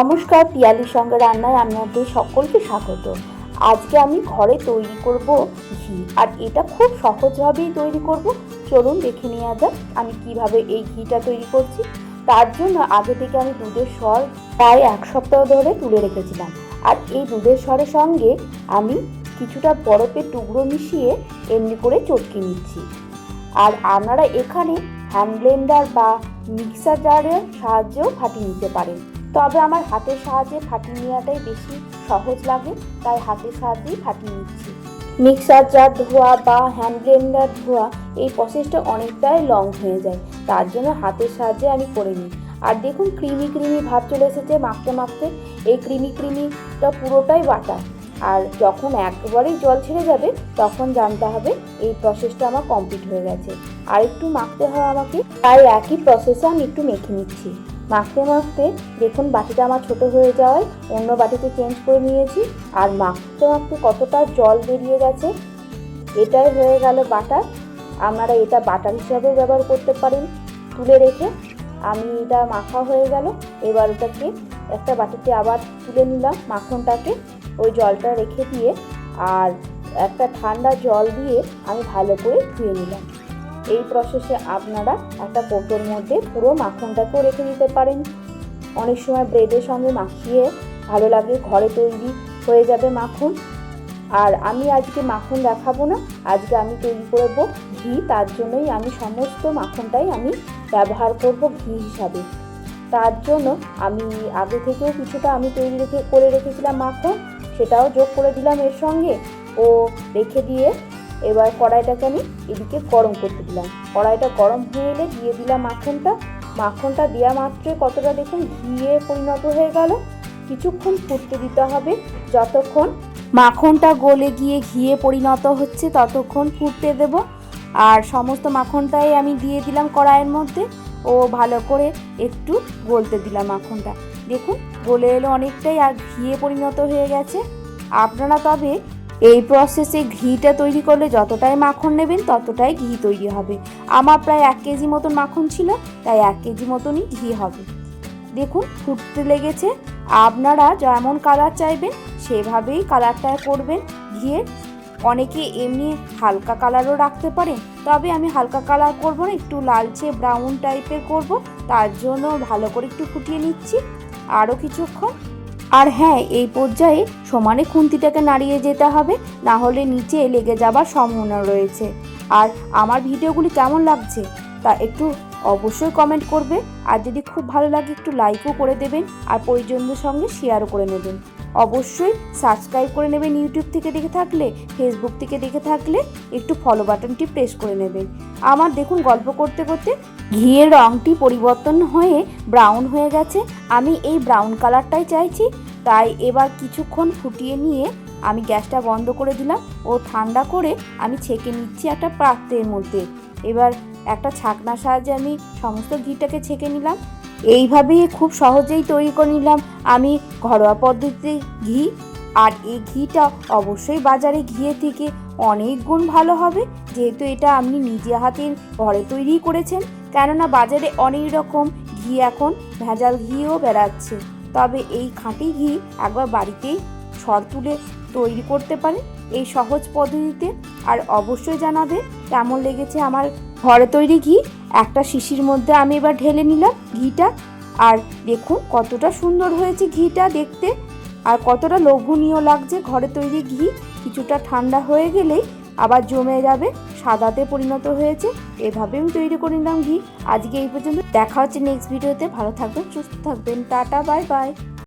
নমস্কার পিয়ালির সঙ্গে রান্নায় আপনাদের সকলকে স্বাগত। আজকে আমি ঘরে তৈরি করব ঘি, আর এটা খুব সহজভাবেই তৈরি করব। চলুন দেখে নেওয়া যাক আমি কীভাবে এই ঘিটা তৈরি করছি। তার জন্য আগে থেকে আমি দুধের স্বর প্রায় এক সপ্তাহ ধরে তুলে রেখেছিলাম। আর এই দুধের স্বরের সঙ্গে আমি কিছুটা বরফের টুকরো মিশিয়ে এমনি করে চটকে নিচ্ছি। আর আপনারা এখানে হ্যান্ড ব্লেন্ডার বা মিক্সার জারের সাহায্যেও ফাটিয়ে নিতে পারেন। তবে আমার হাতের সাহায্যে ফাটিয়ে নেওয়াটাই বেশি সহজ লাগে, তাই হাতের সাহায্যেই ফাটিয়ে নিচ্ছি। মিক্সার, জার ধোয়া বা হ্যান্ড ব্লেন্ডার ধোয়া এই প্রসেসটা অনেকটাই লং হয়ে যায়। তার জন্য হাতের সাহায্যে আমি করে নিই। আর দেখুন ক্রিমি ক্রিমি ভাব চলে এসেছে মাখতে মাখতে এই ক্রিমি ক্রিমিটা পুরোটাই বাটা। আর যখন একবারেই জল ছেড়ে যাবে, তখন জানতে হবে এই প্রসেসটা আমার কমপ্লিট হয়ে গেছে। আর একটু মাখতে হয় আমাকে, তাই একই প্রসেসে আমি একটু মেখে নিচ্ছি। মাখতে মাখতে দেখুন বাটিটা আমার ছোট হয়ে যাওয়ায় অন্য বাটিতে চেঞ্জ করে নিয়েছি। আর মাখতে মাখতে কতটা জল বেরিয়ে গেছে, এটাই হয়ে গেল বাটার আপনারা এটা বাটার হিসাবেও ব্যবহার করতে পারেন। তুলে রেখে আমি এটা মাখা হয়ে গেল। এবার ওটাকে একটা বাটিতে আবার তুলে নিলাম মাখনটাকে। ওই জলটা রেখে দিয়ে আর একটা ঠান্ডা জল দিয়ে আমি ভালো করে ধুয়ে নিলাম। এই প্রসেসে আপনারা একটা কোটোর মধ্যে পুরো মাখনটাকেও রেখে দিতে পারেন। অনেক সময় ব্রেডের সঙ্গে মাখিয়ে ভালো লাগে ঘরে তৈরি হয়ে যাবে মাখন। আর আমি আজকে মাখন দেখাবো না, আজকে আমি তৈরি করব ঘি, তার জন্যই আমি সমস্ত মাখনটাই আমি ব্যবহার করব ঘি হিসাবে। তার জন্য আমি আগে থেকেও কিছুটা আমি তৈরি রেখে, করে রেখেছিলাম মাখন, সেটাও যোগ করে দিলাম এর সঙ্গে। ও রেখে দিয়ে এবার কড়াইটাকে আমি এদিকে গরম করতে দিলাম। কড়াইটা গরম হয়ে এলে দিয়ে দিলাম মাখনটা। মাখনটা দেওয়া মাত্রই কতটা দেখুন ঘিয়ে পরিণত হয়ে গেল। কিছুক্ষণ ফুটতে দিতে হবে। যতক্ষণ মাখনটা গলে গিয়ে ঘিয়ে পরিণত হচ্ছে ততক্ষণ ফুটতে দেব। আর সমস্ত মাখনটাই আমি দিয়ে দিলাম কড়াইয়ের মধ্যে। ও ভালো করে একটু গলতে দিলাম মাখনটা। দেখুন গলে এলো অনেকটাই আর ঘিয়ে পরিণত হয়ে গেছে। আপনারা তবে এই প্রসেসে ঘিটা তৈরি করলে যতটাই মাখন নেবেন ততটাই ঘি তৈরি হবে। আমার প্রায় এক কেজি মতন মাখন ছিল, তাই এক কেজি মতনই ঘি হবে। দেখুন, ফুটতে লেগেছে। আপনারা যেমন কালার চাইবেন, সেভাবেই কালারটা করবেন। ঘিয়ের অনেকে এমনি হালকা কালারও রাখতে পারেন, তবে আমি হালকা কালার করব না, একটু লালচে ব্রাউন টাইপের করব। তার জন্য ভালো করে একটু ফুটিয়ে নিচ্ছি। আরও কিছুক্ষণ আর হ্যাঁ এই পর্যায়ে সমানে খুন্তিটাকে নাড়িয়ে যেতে হবে, না হলে নিচে লেগে যাবার সম্ভাবনা রয়েছে। আর আমার ভিডিওগুলি কেমন লাগছে তা একটু অবশ্যই কমেন্ট করবে। আর যদি খুব ভালো লাগে একটু লাইকও করে দেবেন আর পরিজনদের সঙ্গে শেয়ারও করে নেবেন। অবশ্যই সাবস্ক্রাইব করে নেবেন ইউটিউব থেকে দেখে থাকলে ফেসবুক থেকে দেখে থাকলে একটু ফলো বাটনটি প্রেস করে নেবেন। আমার দেখুন গল্প করতে করতে ঘিয়ের রঙটি পরিবর্তন হয়ে ব্রাউন হয়ে গেছে। আমি এই ব্রাউন কালারটাই চাইছি। তাই এবার কিছুক্ষণ ফুটিয়ে নিয়ে আমি গ্যাসটা বন্ধ করে দিলাম। ও ঠান্ডা করে আমি ছেঁকে নিচ্ছি একটা পাত্রের মধ্যে। এবার একটা ছাকনার সাহায্যে আমি সমস্ত ঘিটাকে ছেঁকে নিলাম। এইভাবেই খুব সহজেই তৈরি করে নিলাম আমি ঘরোয়া পদ্ধতিতে ঘি। আর এই ঘিটা অবশ্যই বাজারে ঘিয়ে থেকে অনেক গুণ ভালো হবে, যেহেতু এটা আপনি নিজে হাতের ঘরে তৈরি করেছেন। কেননা বাজারে অনেক রকম ঘি এখন ভেজাল ঘিও বেড়াচ্ছে। তবে এই খাঁটি ঘি একবার বাড়িতেই সর তুলে তৈরি করতে পারেন। এই সহজ পদ্ধতিতে আর অবশ্যই জানাবে, কেমন লেগেছে আমার ঘরে তৈরি ঘি, একটা শিশির মধ্যে আমি এবার ঢেলে নিলাম ঘিটা। আর দেখুন কতটা সুন্দর হয়েছে ঘিটা দেখতে। আর কতটা লোভনীয় লাগছে ঘরে তৈরি ঘি। কিছুটা ঠান্ডা হয়ে গেলেই আবার জমে যাবে, সাদাতে পরিণত হয়েছে। এভাবে আমি তৈরি করে নিলাম ঘি। আজকে এই পর্যন্ত। দেখা হচ্ছে নেক্সট ভিডিওতে ভালো থাকবেন, সুস্থ থাকবেন। Tata bye bye